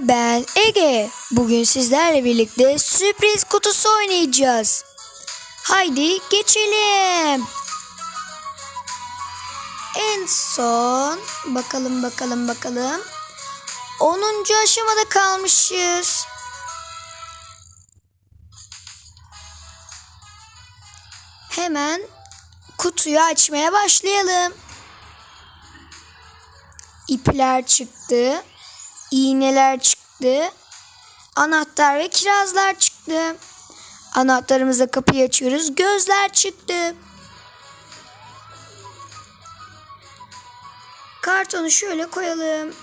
ben Ege. Bugün sizlerle birlikte sürpriz kutusu oynayacağız. Haydi geçelim. En son bakalım bakalım bakalım. 10. aşamada kalmışız. Hemen kutuyu açmaya başlayalım. İpler çıktı. İğneler çıktı. Anahtar ve kirazlar çıktı. Anahtarımızla kapıyı açıyoruz. Gözler çıktı. Kartonu şöyle koyalım.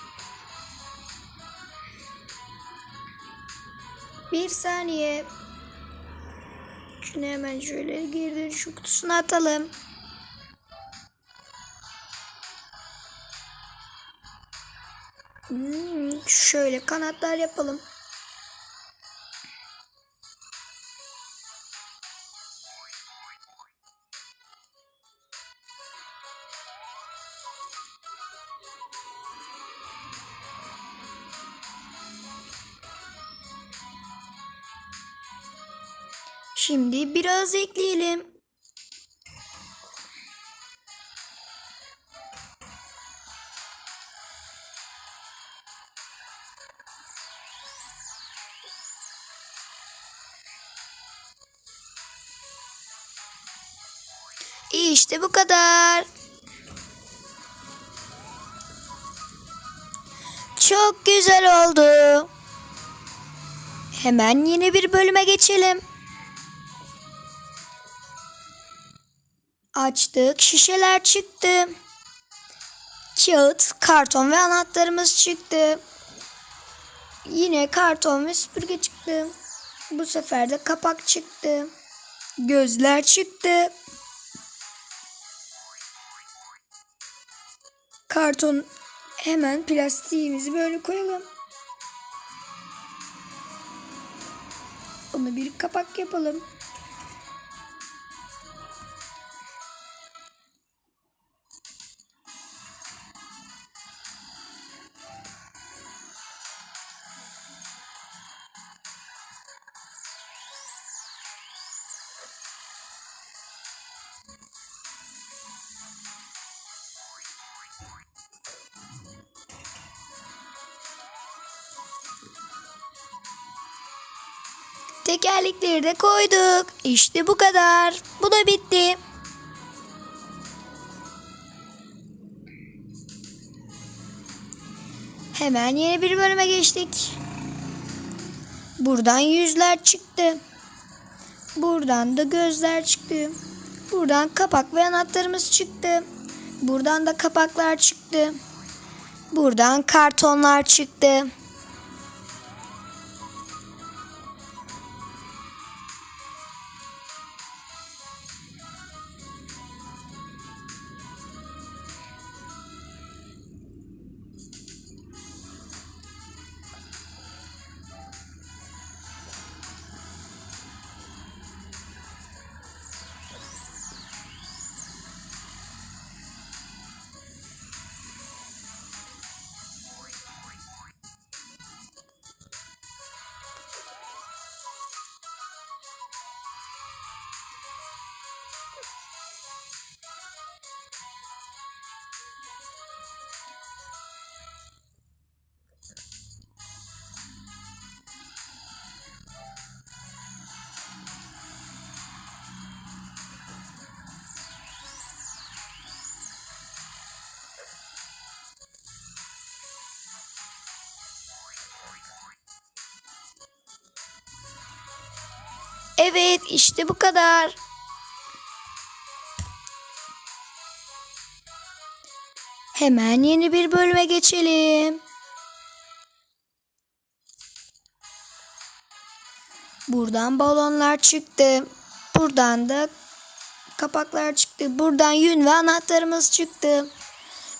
Bir saniye. Şunu hemen şöyle geri şu kutusuna atalım. Hmm, şöyle kanatlar yapalım. Şimdi biraz ekleyelim. İşte bu kadar. Çok güzel oldu. Hemen yeni bir bölüme geçelim. Açtık. Şişeler çıktı. Kağıt, karton ve anahtarımız çıktı. Yine karton ve süpürge çıktı. Bu sefer de kapak çıktı. Gözler çıktı. Karton hemen plastiğimizi böyle koyalım. Bunu bir kapak yapalım. Tekerlekleri de koyduk. İşte bu kadar. Bu da bitti. Hemen yeni bir bölüme geçtik. Buradan yüzler çıktı. Buradan da gözler çıktı. Buradan kapak ve anahtarımız çıktı. Buradan da kapaklar çıktı. Buradan kartonlar çıktı. Evet işte bu kadar. Hemen yeni bir bölüme geçelim. Buradan balonlar çıktı. Buradan da kapaklar çıktı. Buradan yün ve anahtarımız çıktı.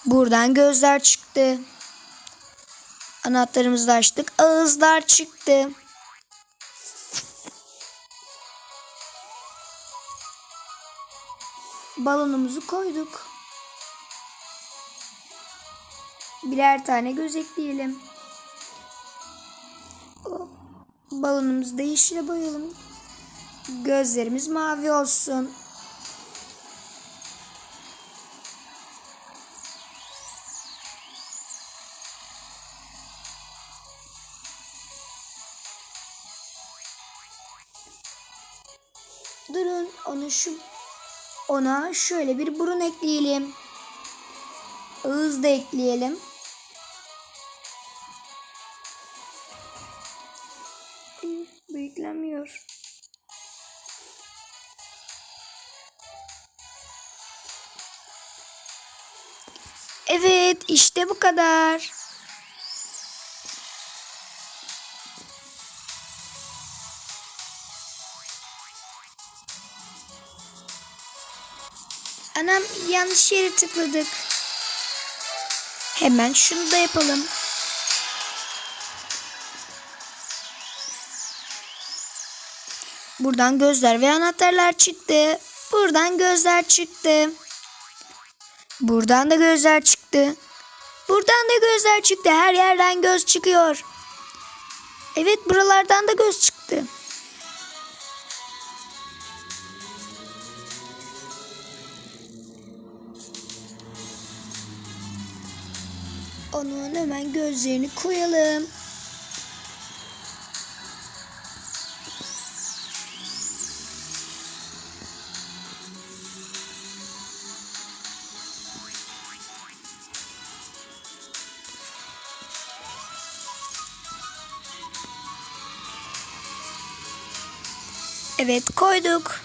Buradan gözler çıktı. Anahtarımızı açtık. Ağızlar çıktı. Balonumuzu koyduk. Birer tane göz ekleyelim. balonumuzu da yeşile boyayalım. Gözlerimiz mavi olsun. Durun onu şu ona şöyle bir burun ekleyelim. Ağız da ekleyelim. Üf, Bu yüklenmiyor. Evet işte bu kadar. Anam yanlış yere tıkladık. Hemen şunu da yapalım. Buradan gözler ve anahtarlar çıktı. Buradan gözler çıktı. Buradan da gözler çıktı. Buradan da gözler çıktı. Her yerden göz çıkıyor. Evet buralardan da göz çıktı. Onun hemen gözlerini koyalım. Evet koyduk.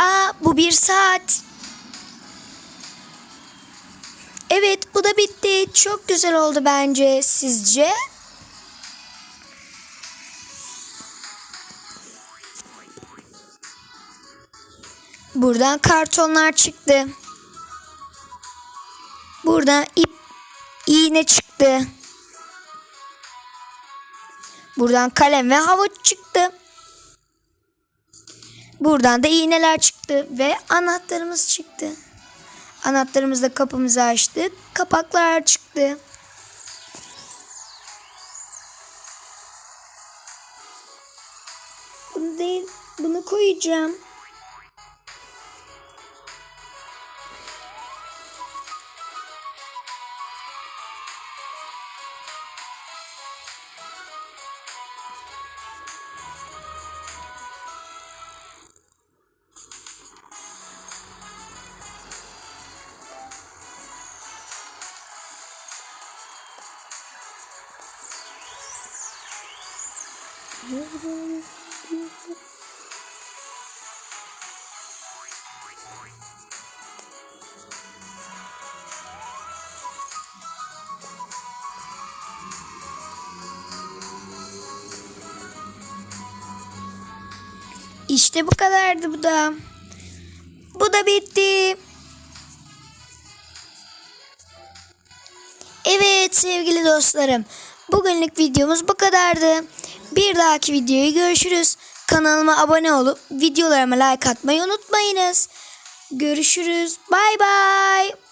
Aa bu bir saat. Evet bu da bitti. Çok güzel oldu bence. Sizce? Buradan kartonlar çıktı. Buradan ip iğne çıktı. Buradan kalem ve havuç çıktı. Buradan da iğneler çıktı ve anahtarımız çıktı. Anahtarımızla kapımızı açtık. Kapaklar çıktı. Bunu değil, bunu koyacağım. İşte bu kadardı bu da. Bu da bitti. Evet sevgili dostlarım. Bugünlük videomuz bu kadardı. Bir dahaki videoyu görüşürüz. Kanalıma abone olup videolarıma like atmayı unutmayınız. Görüşürüz. Bay bay.